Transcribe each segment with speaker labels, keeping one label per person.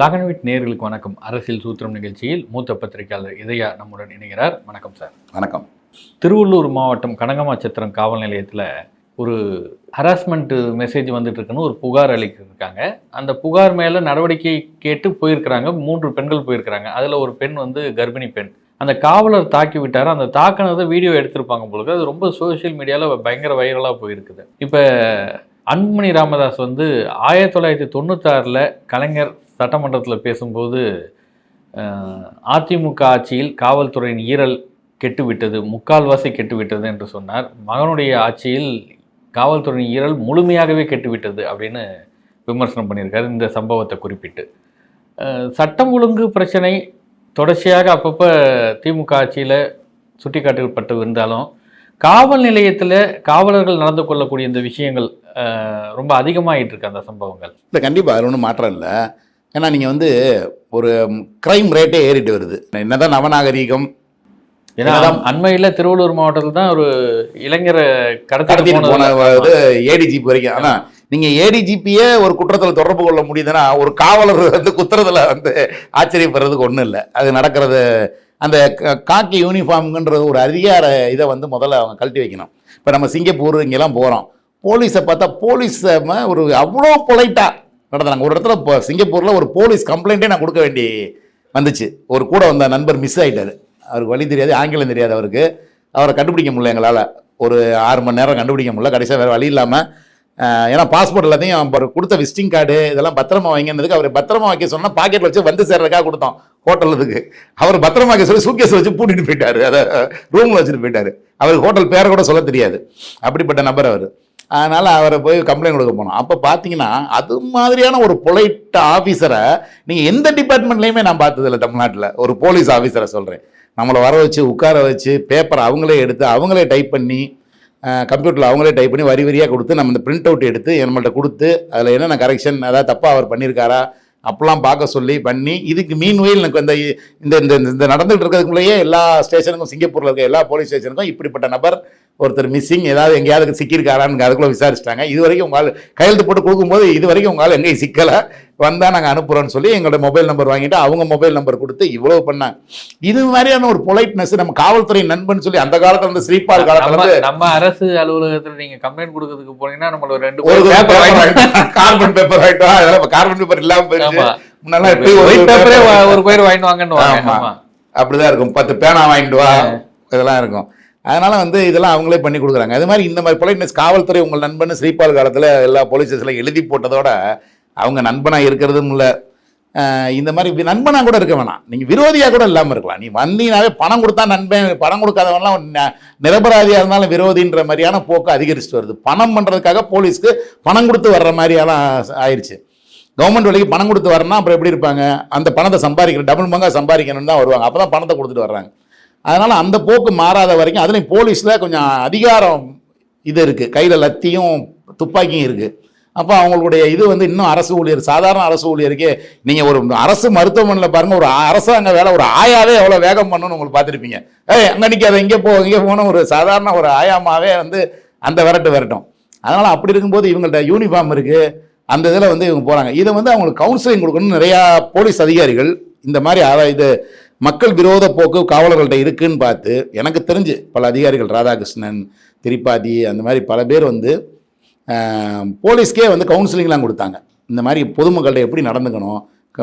Speaker 1: Black and white நேர்களுக்கு வணக்கம். அரசியல் சூத்திரம் நிகழ்ச்சியில் மூத்த பத்திரிகையாளர் இதயா நம்முடன் இணைகிறார். வணக்கம் சார்.
Speaker 2: வணக்கம்.
Speaker 1: திருவள்ளூர் மாவட்டம் கனகமாச்சத்திரம் காவல் நிலையத்தில் ஒரு ஹராஸ்மெண்ட் மெசேஜ் வந்துட்டு இருக்குன்னு ஒரு புகார் அளிக்கிருக்காங்க. அந்த புகார் மேலே நடவடிக்கை கேட்டு போயிருக்கிறாங்க. மூன்று பெண்கள் போயிருக்கிறாங்க. அதில் ஒரு பெண் வந்து கர்ப்பிணி பெண். அந்த காவலர் தாக்கி விட்டார். அந்த தாக்கினதை வீடியோ எடுத்திருப்பாங்க பொழுது அது ரொம்ப சோஷியல் மீடியாவில் பயங்கர வைரலாக போயிருக்குது. இப்போ அன்புமணி ராமதாஸ் வந்து ஆயிரத்தி தொள்ளாயிரத்தி தொண்ணூத்தாறில் கலைஞர் சட்டமன்றத்தில் பேசும்போது அதிமுக ஆட்சியில் காவல்துறையின் ஈரல் கெட்டுவிட்டது முக்கால்வாசி கெட்டுவிட்டது என்று சொன்னார். மகனுடைய ஆட்சியில் காவல்துறையின் ஈரல் முழுமையாகவே கெட்டுவிட்டது அப்படின்னு விமர்சனம் பண்ணியிருக்காரு இந்த சம்பவத்தை குறிப்பிட்டு. சட்டம் ஒழுங்கு பிரச்சனை தொடர்ச்சியாக அப்பப்போ திமுக ஆட்சியில் சுட்டிக்காட்டப்பட்டு இருந்தாலும் காவல் நிலையத்தில் காவலர்கள் நடந்து கொள்ளக்கூடிய இந்த விஷயங்கள் ரொம்ப அதிகமாகிட்டு இருக்கு அந்த சம்பவங்கள்.
Speaker 2: இல்லை கண்டிப்பாக அது ஒன்றும் மாற்றம் இல்லை. ஏன்னா நீங்கள் வந்து ஒரு க்ரைம் ரேட்டே ஏறிட்டு வருது. என்னதான் நவநாகரீகம்
Speaker 1: ஏன்னா அண்மையில் திருவள்ளூர் மாவட்டத்தில் தான் ஒரு இளைஞரை கடத்திட்டு
Speaker 2: போன ஏடிஜிபி வரைக்கும். ஆனால் நீங்கள் ஏடிஜிபியே ஒரு குற்றத்தில் தொடர்பு கொள்ள முடியுதுன்னா ஒரு காவலர் வந்து குத்துறதுல வந்து ஆச்சரியப்படுறதுக்கு ஒன்றும் இல்லை. அது நடக்கிறது அந்த காக்கி யூனிஃபார்ம்ன்றது ஒரு அதிகார இதை வந்து முதல்ல அவங்க கழட்டி வைக்கணும். இப்போ நம்ம சிங்கப்பூர் இங்கெல்லாம் போகிறோம் போலீஸை பார்த்தா போலீஸ் ஒரு அவ்வளோ பொலைட்டாக நடத்துனாங்க ஒரு இடத்துல இப்போ சிங்கப்பூரில் ஒரு போலீஸ் கம்ப்ளைண்ட்டே நான் கொடுக்க வேண்டி வந்துச்சு. ஒரு கூட வந்த நண்பர் மிஸ் ஆகிட்டார் அவருக்கு வழி தெரியாது ஆங்கிலம் தெரியாது அவருக்கு. அவரை கண்டுபிடிக்க முடியல எங்களால். ஒரு ஆறு மணி நேரம் கண்டுபிடிக்க முடியல. கடைசியாக வேறு வழி இல்லாமல் ஏன்னா பாஸ்போர்ட் எல்லாத்தையும் அவர் கொடுத்த விசிட்டிங் கார்டு இதெல்லாம் பத்திரமா வாங்கினதுக்கு அவர் பத்திரமா வைக்க சொன்னால் பாக்கெட்டில் வச்சு வந்து சேர்றதுக்காக கொடுத்தோம். ஹோட்டலுக்கு அவர் பத்திரமா வைக்க சொல்லி சூக்கேஸ் வச்சு பூட்டிட்டு போயிட்டார். அதை ரூமில் வச்சுட்டு போயிட்டார். அவருக்கு ஹோட்டல் பேரை கூட சொல்ல தெரியாது. அப்படிப்பட்ட நபர் அவர். அதனால் அவரை போய் கம்ப்ளைண்ட் கொடுக்க போனோம். அப்போ பார்த்தீங்கன்னா அது மாதிரியான ஒரு பொலைட் ஆஃபீஸரை நீங்கள் எந்த டிபார்ட்மெண்ட்லேயுமே நான் பார்த்ததில்ல தமிழ்நாட்டில். ஒரு போலீஸ் ஆஃபீஸரை சொல்கிறேன் நம்மளை வர வச்சு உட்கார வச்சு பேப்பரை அவங்களே எடுத்து அவங்களே டைப் பண்ணி கம்ப்யூட்டரில் அவங்களே டைப் பண்ணி வரி வரியாக கொடுத்து நம்ம இந்த பிரிண்ட் அவுட் எடுத்து நம்மள்ட்ட கொடுத்து அதில் என்னென்ன கரெக்ஷன் அதாவது தப்பாக அவர் பண்ணியிருக்காரா அப்பெல்லாம் பார்க்க சொல்லி பண்ணி இதுக்கு மீன் வயல் எனக்கு இந்த இந்த இந்த இந்த நடந்துகிட்டு இருக்கிறதுக்குள்ளேயே எல்லா ஸ்டேஷனுக்கும் சிங்கப்பூரில் இருக்க எல்லா போலீஸ் ஸ்டேஷனுக்கும் இப்படிப்பட்ட நபர் ஒருத்தர் மிஸ்ஸிங் ஏதாவது எங்கேயாவது சிக்கியிருக்காரான்னு அதுக்குள்ளே விசாரிச்சிட்டாங்க. இது வரைக்கும் உங்கள் ஆள் கையெழுத்து போட்டு கொடுக்கும்போது இது வரைக்கும் உங்கள் ஆள் எங்கேயும் சிக்கலை. வந்தால் நாங்கள் அனுப்புகிறோன்னு சொல்லி எங்களோட மொபைல் நம்பர் வாங்கிட்டு அவங்க மொபைல் நம்பர் கொடுத்து இவ்வளோ பண்ணாங்க. இது மாதிரியான ஒரு பொலைட்னஸ் நம்ம காவல்துறை நண்பன் சொல்லி அந்த காலத்துல இருந்து ஸ்ரீபால் காலத்துல
Speaker 1: நம்ம அரசு அலுவலகத்துல நீங்க கம்ப்ளைண்ட் கொடுக்கறதுக்கு போனீங்கன்னா நம்மள ஒரு ரெண்டு
Speaker 2: ஒரு பேப்பர்
Speaker 1: வாங்கி-
Speaker 2: கார்பன் பேப்பர் வாங்கிட்டு வா அதெல்லாம் கார்பன் பேப்பர் இல்லாம போயிருச்சு.
Speaker 1: ஆமா.
Speaker 2: முன்னெல்லாம் ஒரு
Speaker 1: பேப்பரே பேர் வாங்கிட்டு வாங்கன்னு
Speaker 2: அப்படிதான் இருக்கும். பத்து பேனா வாங்கிட்டு வா. இதெல்லாம் இருக்கும். அதனால் வந்து இதெல்லாம் அவங்களே பண்ணி கொடுக்குறாங்க. அது மாதிரி இந்த மாதிரி பொலைட்னஸ் காவல்துறை உங்கள் நண்பன் ஸ்ரீபால் காலத்தில் எல்லா போலீஸ் எழுதி போட்டதோட அவங்க நண்பனாக இருக்கிறதும் இல்லை. இந்த மாதிரி நண்பனாக கூட இருக்க வேணாம். நீங்கள் விரோதியாக கூட இல்லாமல் இருக்கலாம். நீ வந்தீங்கனாவே பணம் கொடுத்தா நண்பன் பணம் கொடுக்காதவன்லாம் ந- இருந்தாலும் விரோதின்ற மாதிரியான போக்கு அதிகரிச்சுட்டு வருது. பணம் பண்ணுறதுக்காக போலீஸ்க்கு பணம் கொடுத்து வர்ற மாதிரியெல்லாம் ஆயிடுச்சு கவர்மெண்ட் வேலைக்கு பணம் கொடுத்து வரனா அப்புறம் எப்படி இருப்பாங்க? அந்த பணத்தை சம்பாதிக்கிற டபுள் மங்கா சம்பாதிக்கணும்னு தான் வருவாங்க. அப்போ தான் பணத்தை கொடுத்துட்டு வர்றாங்க. அதனால் அந்த போக்கு மாறாத வரைக்கும் அதுலேயும் போலீஸில் கொஞ்சம் அதிகாரம் இது இருக்குது கையில் லத்தியும் துப்பாக்கியும் இருக்குது அப்போ அவங்களுடைய இது வந்து இன்னும் அரசு ஊழியர் சாதாரண அரசு ஊழியருக்கே நீங்கள் ஒரு அரசு மருத்துவமனையில் பாருங்கள் ஒரு அரசாங்க வேலை ஒரு ஆயாவே எவ்வளோ வேகம் பண்ணணும்னு உங்களுக்கு பார்த்துருப்பீங்க. ஏய் அங்கே நிற்காத இங்கே போ இங்கே போகணும் ஒரு சாதாரண ஒரு ஆயாமாவே வந்து அந்த விரட்டு விரட்டும். அதனால் அப்படி இருக்கும்போது இவங்கள்ட்ட யூனிஃபார்ம் இருக்குது அந்த இதில் வந்து இவங்க போகிறாங்க இதை வந்து அவங்களுக்கு கவுன்சிலிங் கொடுக்கணும்னு நிறையா போலீஸ் அதிகாரிகள் இந்த மாதிரி அத இது மக்கள் விரோத போக்கு காவலர்கள்ட்ட இருக்குன்னு பார்த்து எனக்கு தெரிஞ்சு பல அதிகாரிகள் ராதாகிருஷ்ணன் திரிபாதி அந்த மாதிரி பல பேர் வந்து போலீஸ்க்கே வந்து கவுன்சிலிங்லாம் கொடுத்தாங்க. இந்த மாதிரி பொதுமக்கள்கிட்ட எப்படி நடந்துக்கணும்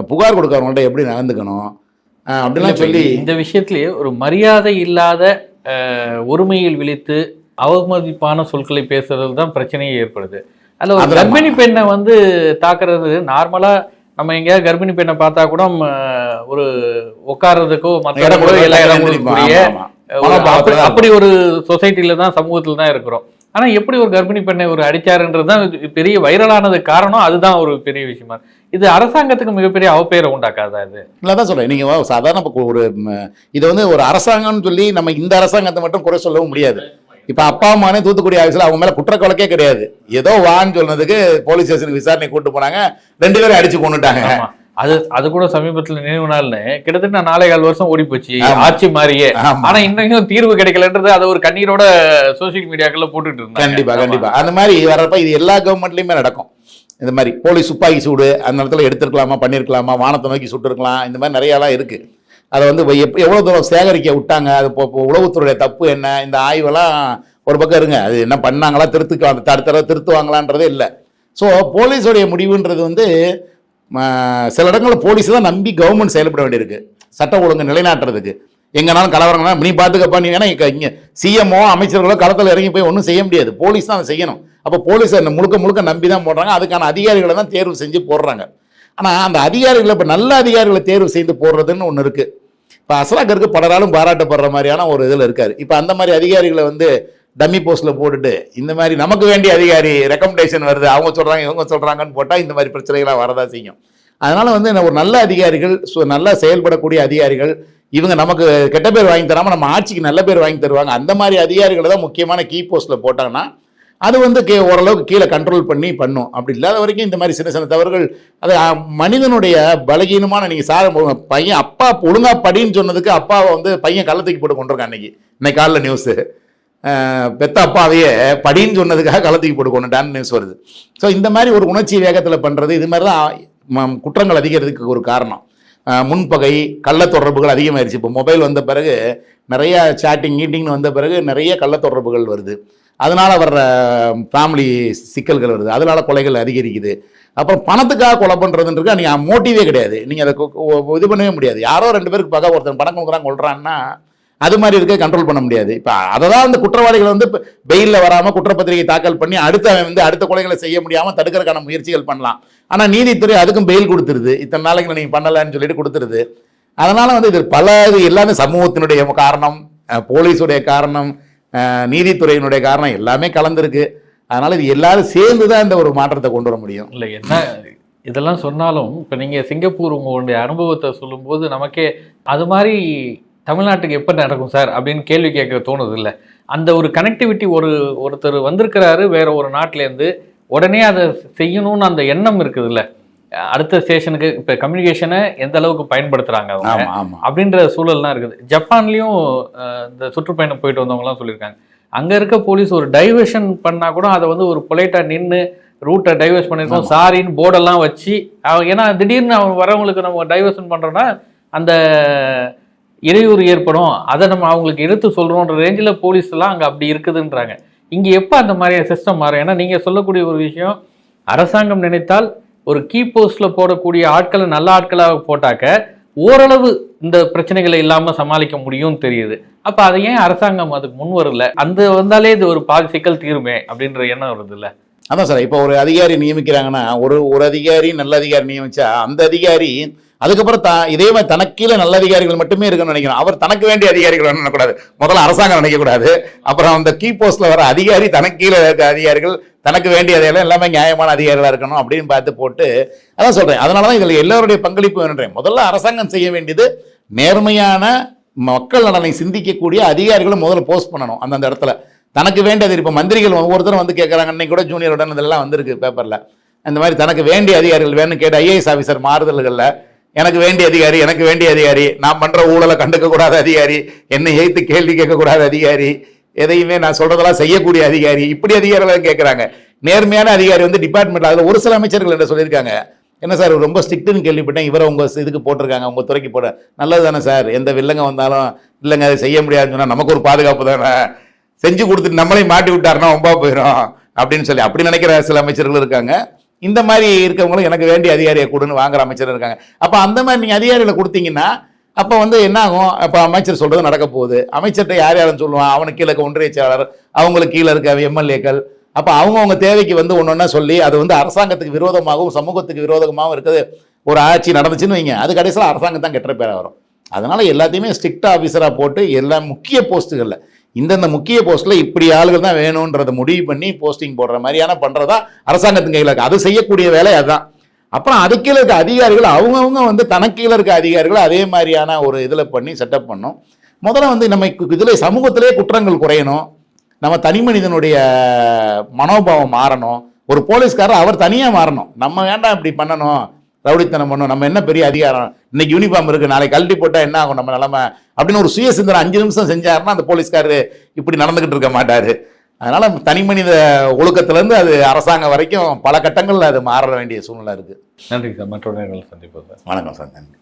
Speaker 2: புகார் கொடுக்கறவங்கள்ட்ட எப்படி நடந்துக்கணும் அப்படிலாம் சொல்லி
Speaker 1: இந்த விஷயத்திலேயே ஒரு மரியாதை இல்லாத ஒருமையில் விழித்து அவமதிப்பான சொற்களை பேசுறது தான் பிரச்சனையே ஏற்படுது. அதுல ஒரு கர்ப்பிணி பெண்ணை வந்து தாக்குறது நார்மலா நம்ம எங்கேயாவது கர்ப்பிணி பெண்ணை பார்த்தா கூட ஒரு உட்கார்றதுக்கோ மற்ற
Speaker 2: இடம்
Speaker 1: இடங்களோ எல்லா
Speaker 2: மனோபாவத்துல
Speaker 1: அப்படி- ஒரு சொசைட்டில தான் சமூகத்துல தான் இருக்கிறோம். ஆனா எப்படி ஒரு கர்ப்பிணி பெண்ணை ஒரு அடிச்சாருன்றது தான் பெரிய வைரலானது காரணம். அதுதான் ஒரு பெரிய விஷயமா. இது அரசாங்கத்துக்கு மிகப்பெரிய அவப்பெயரை உண்டாக்காதா இது?
Speaker 2: இல்லை தான் சொல்கிறேன் நீங்கள் சாதாரண ஒரு இதை வந்து ஒரு அரசாங்கம்னு சொல்லி நம்ம இந்த அரசாங்கத்தை மட்டும் குறை சொல்லவும் முடியாது. இப்போ அப்பா அம்மானே தூத்துக்குடி ஆஃபீஸில் அவங்க மேலே குற்ற வழக்கே கிடையாது. ஏதோ வான்னு சொன்னதுக்கு போலீஸ் ஸ்டேஷனுக்கு விசாரணை கூட்டு போனாங்க. ரெண்டு பேரும் அடிச்சு கொண்டுட்டாங்க.
Speaker 1: அது அது கூட சமீபத்துல நினைவு நாள்னு கிட்டத்தட்ட நாலே கால் வருஷம் ஓடி போச்சு. ஆட்சி மாறியே. ஆனா இன்னைக்கும் தீர்வு கிடைக்கலன்றது அதை ஒரு கண்ணீரோட சோசியல் மீடியாக்கள்ல போட்டுட்டு இருந்தாங்க.
Speaker 2: கண்டிப்பா. கண்டிப்பா. அந்த மாதிரி வர்றப்ப இது எல்லா கவர்மெண்ட்லயுமே நடக்கும். இந்த மாதிரி போலீஸ் துப்பாக்கி சூடு அந்த இடத்துல எடுத்துருக்கலாமா பண்ணியிருக்கலாமா வானத்தை நோக்கி சுட்டுருக்கலாம் இந்த மாதிரி நிறையாலாம் இருக்குது அதை வந்து எப் எவ்வளோ தூரம் சேகரிக்க விட்டாங்க? அது இப்போ உளவுத்துறையுடைய தப்பு என்ன? இந்த ஆய்வெல்லாம் ஒரு பக்கம் இருங்க. அது என்ன பண்ணாங்களா? திருத்துக்கலாம் தடுத்தர திருத்துவாங்களான்றதே இல்லை. ஸோ போலீஸோடைய முடிவுன்றது வந்து சில இடங்களில் போலீஸ் தான் நம்பி கவர்மெண்ட் செயல்பட வேண்டியிருக்கு. சட்டம் ஒழுங்கு நிலைநாட்டுறதுக்கு. எங்கனாலும் கலவரங்கனா நீ பார்த்துக்கப்பா நீ ஏன்னா இங்கே சிஎம்ஓ அமைச்சர்களோ களத்தில் இறங்கி போய் ஒன்றும் செய்ய முடியாது. போலீஸ் தான் அதை செய்யணும். அப்போ போலீஸ் முழுக்க முழுக்க நம்பி தான் போடுறாங்க. அதுக்கான அதிகாரிகளை தான் தேர்வு செஞ்சு போடுறாங்க. ஆனால் அந்த அதிகாரிகளை இப்போ நல்ல அதிகாரிகளை தேர்வு செய்து போடுறதுன்னு ஒன்று இருக்குது இப்போ அசலாக்கருக்கு பலராலும் பாராட்டப்படுற மாதிரியான ஒரு இதில் இருக்கார். இப்போ அந்த மாதிரி அதிகாரிகளை வந்து டம்மி போஸ்ட்டில் போட்டுட்டு இந்த மாதிரி நமக்கு வேண்டிய அதிகாரி ரெக்கமெண்டேஷன் வருது அவங்க சொல்கிறாங்க இவங்க சொல்கிறாங்கன்னு போட்டால் இந்த மாதிரி பிரச்சனைகளாக வரதா செய்யும். அதனால் வந்து ஒரு நல்ல அதிகாரிகள் ஸோ நல்லா செயல்படக்கூடிய அதிகாரிகள் இவங்க நமக்கு கெட்ட பேர் வாங்கி தராமல் நம்ம ஆட்சிக்கு நல்ல பேர் வாங்கி தருவாங்க. அந்த மாதிரி அதிகாரிகளை தான் முக்கியமான கீ போஸ்ட்டில் போட்டாங்கன்னா அது வந்து கே ஓரளவுக்கு கீழே கண்ட்ரோல் பண்ணி பண்ணும். அப்படி இல்லாத வரைக்கும் இந்த மாதிரி சின்ன சின்ன தவறுகள் அது மனிதனுடைய பலகீனமான நீங்கள் சார பையன் அப்பா ஒழுங்கா படின்னு சொன்னதுக்கு அப்பாவை வந்து பையன் கள்ளத்துக்கு போட்டு கொண்டிருக்கான் அன்னைக்கு. இன்னைக்கு காலைல நியூஸு பெத்த அப்பாவையே படின்னு சொன்னதுக்காக கள்ளத்துக்கு போட்டு கொண்டுட்டான்னு நியூஸ் வருது. ஸோ இந்த மாதிரி ஒரு உணர்ச்சி வேகத்தில் பண்ணுறது இது மாதிரி தான் குற்றங்கள் அதிகரிக்கிறதுக்கு ஒரு காரணம். முன்பகை கள்ள தொடர்புகள் அதிகமாயிருச்சு. இப்போ மொபைல் வந்த பிறகு நிறைய சேட்டிங் மீட்டிங்னு வந்த பிறகு நிறைய கள்ள தொடர்புகள் வருது. அதனால் வர்ற ஃபேமிலி சிக்கல்கள் வருது. அதனால கொலைகள் அதிகரிக்குது. அப்புறம் பணத்துக்காக கொலை பண்ணுறதுன்றது நீங்கள் மோட்டிவே கிடையாது. நீங்கள் அதை இது பண்ணவே முடியாது. யாரோ ரெண்டு பேருக்கு பக ஒருத்தன் பணம் கொடுக்குறான் கொள்றான்னா அது மாதிரி இருக்க கண்ட்ரோல் பண்ண முடியாது. இப்போ அதை தான் அந்த குற்றவாளிகள் வந்து பெயிலில் வராமல் குற்றப்பத்திரிகை தாக்கல் பண்ணி அடுத்து அவன் வந்து அடுத்த கொலைகளை செய்ய முடியாமல் தடுக்கிறதுக்கான முயற்சிகள் பண்ணலாம். ஆனால் நீதித்துறை அதுக்கும் பெயில் கொடுத்துருது. இத்தனை நாளைக்கு நீங்கள் பண்ணலைன்னு சொல்லிட்டு கொடுத்துருது. அதனால் வந்து இது பல இது எல்லாமே சமூகத்தினுடைய காரணம் போலீஸுடைய காரணம் நீதித்துறையினுடைய காரணம் எல்லாமே கலந்துருக்கு. அதனால் இது எல்லாரும் சேர்ந்து தான் இந்த ஒரு மாற்றத்தை கொண்டு வர முடியும்.
Speaker 1: இல்லை என்ன இதெல்லாம் சொன்னாலும் இப்போ நீங்கள் சிங்கப்பூர் உங்களுடைய அனுபவத்தை சொல்லும்போது நமக்கே அது மாதிரி தமிழ்நாட்டுக்கு எப்போ நடக்கும் சார் அப்படின்னு கேள்வி கேட்க தோணுது இல்லை அந்த ஒரு கனெக்டிவிட்டி ஒரு ஒருத்தர் வந்திருக்கிறாரு வேற ஒரு நாட்டிலேருந்து உடனே அதை செய்யணும்னு அந்த எண்ணம் இருக்குதுல்ல. அடுத்த ஸ்டேஷனுக்கு இப்போ கம்யூனிகேஷனை எந்த அளவுக்கு பயன்படுத்துகிறாங்க அவங்க அப்படின்ற சூழல்லாம் இருக்குது. ஜப்பான்லேயும் இந்த சுற்றுப்பயணம் போயிட்டு வந்தவங்கலாம் சொல்லியிருக்காங்க. அங்கே இருக்க போலீஸ் ஒரு டைவர்ஷன் பண்ணால் கூட அதை வந்து ஒரு பொலைட்டாக நின்று ரூட்டை டைவர்ஸ் பண்ணியிருக்கோம் சாரின்னு போர்டெல்லாம் வச்சு ஏன்னா திடீர்னு அவன் வரவங்களுக்கு நம்ம டைவர்ஷன் பண்ணுறோன்னா அந்த இடையூறு ஏற்படும். அதை நம்ம அவங்களுக்கு எடுத்து சொல்கிறோன்ற ரேஞ்சில் போலீஸ் எல்லாம் அங்கே அப்படி இருக்குதுன்றாங்க. இங்கே எப்போ அந்த மாதிரி சிஸ்டம் மாறும்? ஏன்னா நீங்கள் சொல்லக்கூடிய ஒரு விஷயம் அரசாங்கம் நினைத்தால் ஒரு கீ போஸ்ட்ல போடக்கூடிய ஆட்களை நல்ல ஆட்களாக போட்டாக்க ஓரளவு இந்த பிரச்சனைகளை இல்லாமல் சமாளிக்க முடியும்னு தெரியுது. அப்போ அதை ஏன் அரசாங்கம் அதுக்கு முன் வரல? அந்த வந்தாலே இது ஒரு பாதி சிக்கல் தீருமே அப்படின்ற எண்ணம் வருது இல்லை
Speaker 2: அதான் சார் இப்போ ஒரு அதிகாரி நியமிக்கிறாங்கன்னா ஒரு ஒரு அதிகாரி நல்ல அதிகாரி நியமிச்சா அந்த அதிகாரி அதுக்கப்புறம் த இதே மாதிரி தனக்கு கீழே நல்ல அதிகாரிகள் மட்டுமே இருக்குன்னு நினைக்கிறோம் அவர் தனக்கு வேண்டிய அதிகாரிகள் நினைக்கக்கூடாது. முதல்ல அரசாங்கம் நினைக்கக்கூடாது. அப்புறம் அந்த கீ போஸ்ட்டில் வர அதிகாரி தனக்கு கீழே இருக்க அதிகாரிகள் தனக்கு வேண்டியதெல்லாம் எல்லாமே நியாயமான அதிகாரிகளாக இருக்கணும் அப்படின்னு பார்த்து போட்டு அதான் சொல்கிறேன் அதனால தான் இதில் எல்லோருடைய பங்களிப்பு வேணுன்றேன். முதல்ல அரசாங்கம் செய்ய வேண்டியது நேர்மையான மக்கள் நலனை சிந்திக்கக்கூடிய அதிகாரிகளும் முதல்ல போஸ்ட் பண்ணணும் அந்தந்த இடத்துல. தனக்கு வேண்டியது இப்போ மந்திரிகள் ஒவ்வொருத்தரும் வந்து கேட்குறாங்க அன்னைக்கு கூட ஜூனியருடன் இதெல்லாம் வந்திருக்கு பேப்பரில் இந்த மாதிரி தனக்கு வேண்டிய அதிகாரிகள் வேணும்னு கேட்டு ஐஏஎஸ் ஆஃபீஸர் மாறுதல்களில் எனக்கு வேண்டிய அதிகாரி எனக்கு வேண்டிய அதிகாரி. நான் பண்ற ஊழலை கண்டுக்க கூடாத அதிகாரி. என்னை எய்த்து கேள்வி கேட்கக்கூடாத அதிகாரி. எதையுமே நான் சொல்றதெல்லாம் செய்யக்கூடிய அதிகாரி. இப்படி அதிகாரிகள் கேட்குறாங்க. நேர்மையான அதிகாரி வந்து டிபார்ட்மெண்ட் அதில் ஒரு சில அமைச்சர்கள் என்ன சொல்லியிருக்காங்க. என்ன சார் ரொம்ப ஸ்ட்ரிக்ட்டுன்னு கேள்விப்பட்டேன். இவரை உங்கள் இதுக்கு போட்டிருக்காங்க. உங்கள் துறைக்கு போட. நல்லது தானே சார். எந்த வில்லங்க வந்தாலும் இல்லைங்க அதை செய்ய முடியாதுன்னு சொன்னால் நமக்கு ஒரு பாதுகாப்பு தானே. செஞ்சு கொடுத்துட்டு நம்மளையும் மாட்டி விட்டாருன்னா ஒம்பா போயிடும் அப்படின்னு சொல்லி அப்படி நினைக்கிற சில அமைச்சர்கள் இருக்காங்க. இந்த மாதிரி இருக்கவங்களும் எனக்கு வேண்டிய அதிகாரியை கொடுன்னு வாங்குற அமைச்சர் இருக்காங்க. அப்போ அந்த மாதிரி நீங்கள் அதிகாரிகளை கொடுத்தீங்கன்னா அப்போ வந்து என்ன ஆகும் அப்போ அமைச்சர் சொல்கிறது நடக்க போகுது. அமைச்சர்கிட்ட யார் யாருன்னு சொல்லுவான். அவனுக்கு கீழே இருக்க ஒன்றிய செயலாளர் அவங்களுக்கு கீழே இருக்க எம்எல்ஏக்கள். அப்போ அவங்கவுங்க தேவைக்கு வந்து ஒன்று ஒன்றா சொல்லி அது வந்து அரசாங்கத்துக்கு விரோதமாகவும் சமூகத்துக்கு விரோதமாகவும் இருக்குது. ஒரு ஆட்சி நடந்துச்சுன்னு வைங்க. அது கடைசியில் அரசாங்கம் தான் கெட்ட பேராக வரும். அதனால் எல்லாத்தையுமே ஸ்ட்ரிக்ட் ஆஃபீஸராக போட்டு எல்லா முக்கிய போஸ்ட்டுகளில் இந்தந்த முக்கிய போஸ்ட்டில் இப்படி ஆளுகள் தான் வேணுன்றதை முடிவு பண்ணி போஸ்டிங் போடுற மாதிரியான பண்ணுறதா அரசாங்கத்தின் கையில் அது செய்யக்கூடிய வேலை அதுதான். அப்புறம் அது கீழே இருக்க அதிகாரிகள் அவங்கவுங்க வந்து தனக்கீழே இருக்க அதிகாரிகள் அதே மாதிரியான ஒரு இதில் பண்ணி செட்டப் பண்ணும். முதல்ல வந்து நம்ம இதில் சமூகத்திலே குற்றங்கள் குறையணும். நம்ம தனி மனிதனுடைய மனோபாவம் மாறணும். ஒரு போலீஸ்காரர் அவர் தனியாக மாறணும். நம்ம வேண்டாம் இப்படி பண்ணணும். ரவுடித்தனம் பண்ணும். நம்ம என்ன பெரிய அதிகாரம்? இன்னைக்கு யூனிஃபார்ம் இருக்குது நாளைக்கு கழட்டி போட்டால் என்ன ஆகும் நம்ம நிலமை? அப்படின்னு ஒரு சுய சிந்தனை அஞ்சு நிமிஷம் செஞ்சாருன்னா அந்த போலீஸ்காரர் இப்படி நடந்துக்கிட்டு இருக்க மாட்டார். அதனால் தனி மனித ஒழுக்கத்திலேருந்து அது அரசாங்கம் வரைக்கும் பல கட்டங்களில் அது மாற வேண்டிய சூழ்நிலை இருக்குது
Speaker 1: நன்றி சார். மற்ற சந்திப்போம்
Speaker 2: வணக்கம் சார். நன்றி.